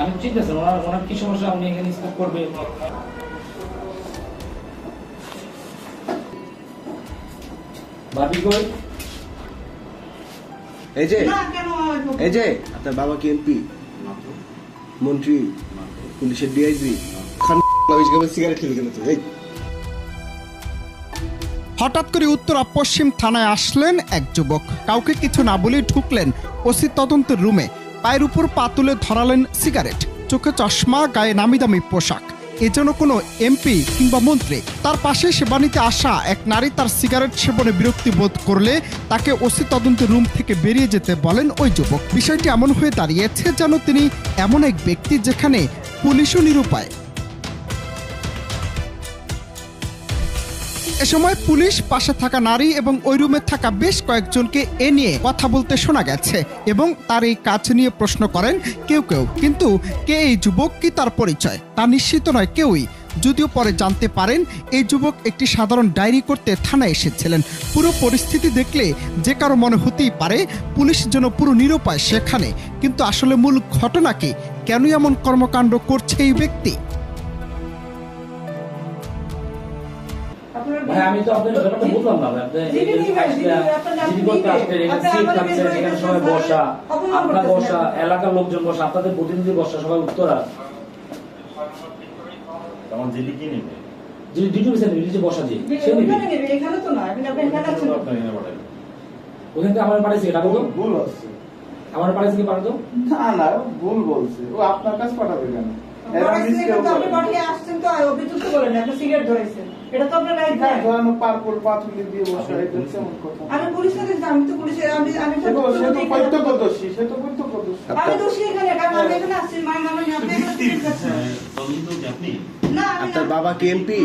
আমি চিন্তা ওনার ওনার কি সমস্যা? উনি এখানে স্কোপ করবে। ভাবি কই? এই যে এই যে আপনার বাবা কি এমপি? মন্ত্রী পুলিশের ডিআইজি। খান সিগারেট খেলে কেন এই। হঠাৎ করে উত্তরা পশ্চিম থানায় আসলেন এক যুবক। কাউকে কিছু না বলে ঢুকলেন ওসি তদন্তের রুমে। পায়ের উপর পা তুলে ধরালেন সিগারেট। চোখে চশমা, গায়ে নামি দামি পোশাক। এ যেন কোনো এমপি কিংবা মন্ত্রী। তার পাশে সেবানিতে আসা এক নারী তার সিগারেট সেবনে বিরক্তি বোধ করলে তাকে ওসি তদন্তের রুম থেকে বেরিয়ে যেতে বলেন ওই যুবক। বিষয়টি এমন হয়ে দাঁড়িয়েছে যেন তিনি এমন এক ব্যক্তি যেখানে পুলিশও নিরুপায়। এ সময় পুলিশ, পাশে থাকা নারী এবং ওই রুমে থাকা বেশ কয়েকজনকে এ নিয়ে কথা বলতে শোনা গেছে এবং তার এই কাজ নিয়ে প্রশ্ন করেন কেউ কেউ। কিন্তু কে এই যুবক, কি তার পরিচয়? তা নিশ্চিত নয় কেউই। যদিও পরে জানতে পারেন, এই যুবক একটি সাধারণ ডায়েরি করতে থানায় এসেছিলেন। পুরো পরিস্থিতি দেখলে যে কারও মনে হতেই পারে, পুলিশ যেন পুরো নিরুপায় সেখানে। কিন্তু আসলে মূল ঘটনা কি? কেন এমন কর্মকাণ্ড করছে এই ব্যক্তি? সবাই বসা আপনার বসা এলাকার লোকজন বসা আপনাদের প্রতিনিধি বসা সবাই উত্তরা। তখন জিডি কি নিবে? যিনি ডিউটি পেয়েছেন ডিউটি বসা যে সে নেবে, এখানে তো না আপনি এখানে আছেন। ওখান থেকে আমার পাঠাইছে ডাকো তো ভুল হচ্ছে আমার পাঠাইছে কি পাঠাতো না না ও ভুল বলছে। ও আপনার কাছে পাঠাবে কেন? আপনার হ্যাঁ, আমি আমি তো পুলিশের আমি আমি তো প্রত্যক্ষদর্শী সে তো প্রত্যক্ষদর্শী। দোষী এখানে কারণ আমি এখানে আসছি আপনি এখানে না আপনার বাবা কি এমপি?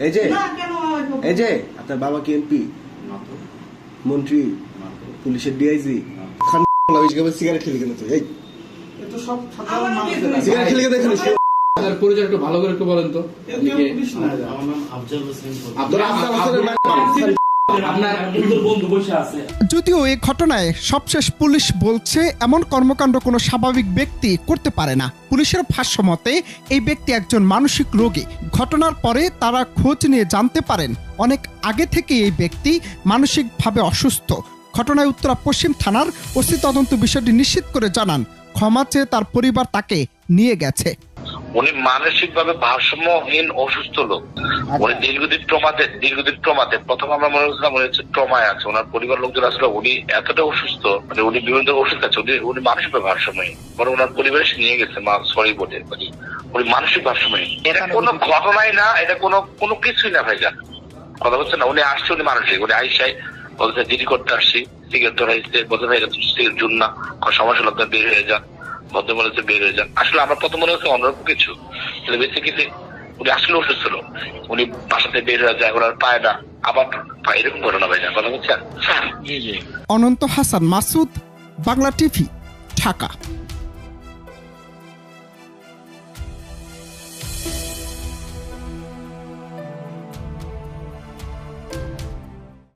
এই যে এই যে আপনার বাবা কি এমপি? মন্ত্রী না তো পুলিশের ডিআইজি খান সিগারেট খেলে কেন তো এই। সিগারেট খেলে কেন এখানে আপনার পরিচয় একটু ভালো করে একটু বলেন তো। যদিও এই ঘটনায় সবশেষ পুলিশ বলছে এমন কর্মকাণ্ড কোনো স্বাভাবিক ব্যক্তি করতে পারে না। পুলিশের ভাষ্য মতে এই ব্যক্তি একজন মানসিক রোগী। ঘটনার পরে তারা খোঁজ নিয়ে জানতে পারেন অনেক আগে থেকে এই ব্যক্তি মানসিকভাবে অসুস্থ। ঘটনায় উত্তরা পশ্চিম থানার ওসি তদন্ত বিষয়টি নিশ্চিত করে জানান ক্ষমা চেয়ে তার পরিবার তাকে নিয়ে গেছে। উনি মানসিক ভাবে ভারসাম্যহীন অসুস্থ লোক। উনি দীর্ঘদিন ট্রমাতে দীর্ঘদিন ট্রমাতে। প্রথম আমরা মনে করছিলাম উনি হচ্ছে ট্রমায় আছে। ওনার পরিবার লোকজন আসলে উনি এতটা অসুস্থ মানে উনি বিভিন্ন ওষুধ আছে উনি উনি মানসিক ভাবে ভারসাম্যহীন। বরং ওনার পরিবার এসে নিয়ে গেছে মা সরি বলে মানে উনি মানসিক ভারসাম্যহীন। এটা কোনো ঘটনাই না এটা কোনো কোনো কিছুই না ভাইজান। কথা বলছে না উনি আসছে উনি মানসিক। উনি আইসাই বলছে দিদি করতে আসছি। সিগারেট ধরাইছে। বলতে ভাই এটা সিগারেট জুন না সমস্যা বের হয়ে যান। ভদ্র মনে হচ্ছে বের হয়ে যান। আসলে আমার প্রথম মনে হচ্ছে অন্যরকম কিছু। বেসিক্যালি উনি আসলে অসুস্থ ছিল উনি বাসাতে বের হয়ে যায় ওনার পায় না। আবার পায় এরকম ঘটনা ভাই যায়। কথা বলছেন? অনন্ত হাসান মাসুদ বাংলা টিভি ঢাকা।